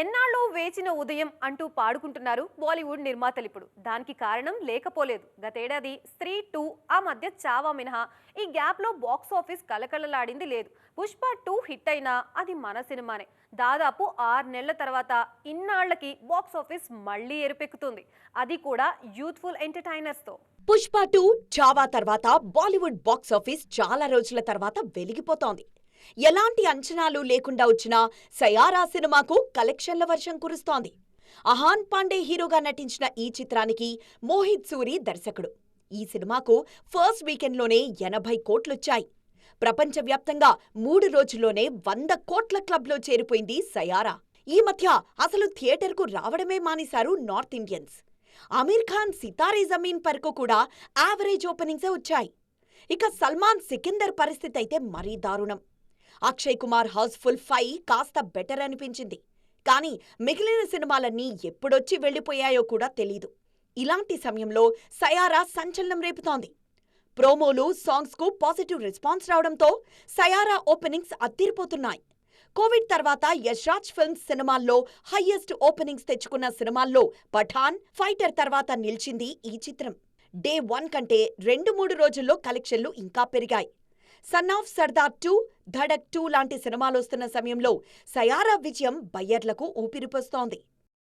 ఎన్నాళ్ళో వేచిన ఉదయం అంటూ పాడుకుంటున్నారు బాలీవుడ్ నిర్మాతలు ఇప్పుడు. దానికి కారణం లేకపోలేదు. గతేడాది స్త్రీ టూ ఆ మధ్య చావా మినహా ఈ గ్యాప్లో బాక్స్ ఆఫీస్ కలకలలాడింది లేదు. పుష్ప టూ హిట్ అయినా అది మన సినిమానే. దాదాపు ఆరు నెలల తర్వాత ఇన్నాళ్ళకి బాక్స్ ఆఫీస్ మళ్ళీ ఎరుపెక్కుతుంది. అది కూడా యూత్ఫుల్ ఎంటర్టైనర్స్తో. పుష్ప టూ చావా తర్వాత బాలీవుడ్ బాక్స్ ఆఫీస్ చాలా రోజుల తర్వాత వెలిగిపోతోంది. ఎలాంటి అంచనాలు లేకుండా వచ్చిన సయారా సినిమాకు కలెక్షన్ల వర్షం కురుస్తోంది. అహాన్ పాండే హీరోగా నటించిన ఈ చిత్రానికి మోహిత్ సూరి దర్శకుడు. ఈ సినిమాకు ఫస్ట్ వీకెండ్లోనే ఎనభై కోట్లొచ్చాయి. ప్రపంచవ్యాప్తంగా మూడు రోజుల్లోనే వంద కోట్ల క్లబ్లో చేరిపోయింది సయారా. ఈ మధ్య అసలు థియేటర్కు రావడమే మానేశారు నార్త్ ఇండియన్స్. అమీర్ ఖాన్ సితారే జమీన్ పర్కు కూడా యావరేజ్ ఓపెనింగ్సే వచ్చాయి. ఇక సల్మాన్ సికిందర్ పరిస్థితి అయితే మరీ దారుణం. అక్షయ్ కుమార్ హౌస్ఫుల్ ఫైవ్ కాస్త బెటర్ అనిపించింది. కానీ మిగిలిన సినిమాలన్నీ ఎప్పుడొచ్చి వెళ్ళిపోయాయో కూడా తెలీదు. ఇలాంటి సమయంలో సయారా సంచలనం రేపుతోంది. ప్రోమోలు సాంగ్స్కు పాజిటివ్ రెస్పాన్స్ రావడంతో సయారా ఓపెనింగ్స్ అత్తిరిపోతున్నాయి కోవిడ్ తర్వాత యశ్రాజ్ ఫిల్మ్స్ సినిమాల్లో హయ్యెస్ట్ ఓపెనింగ్స్ తెచ్చుకున్న సినిమాల్లో పఠాన్ ఫైటర్ తర్వాత నిలిచింది ఈ చిత్రం. డే వన్ కంటే రెండు మూడు రోజుల్లో కలెక్షన్లు ఇంకా పెరిగాయి. Son of Sardaar two Dhadak two లాంటి సినిమాలొస్తున్న సమయంలో సయారా విజయం బయ్యర్లకు ఊపిరిపోస్తోంది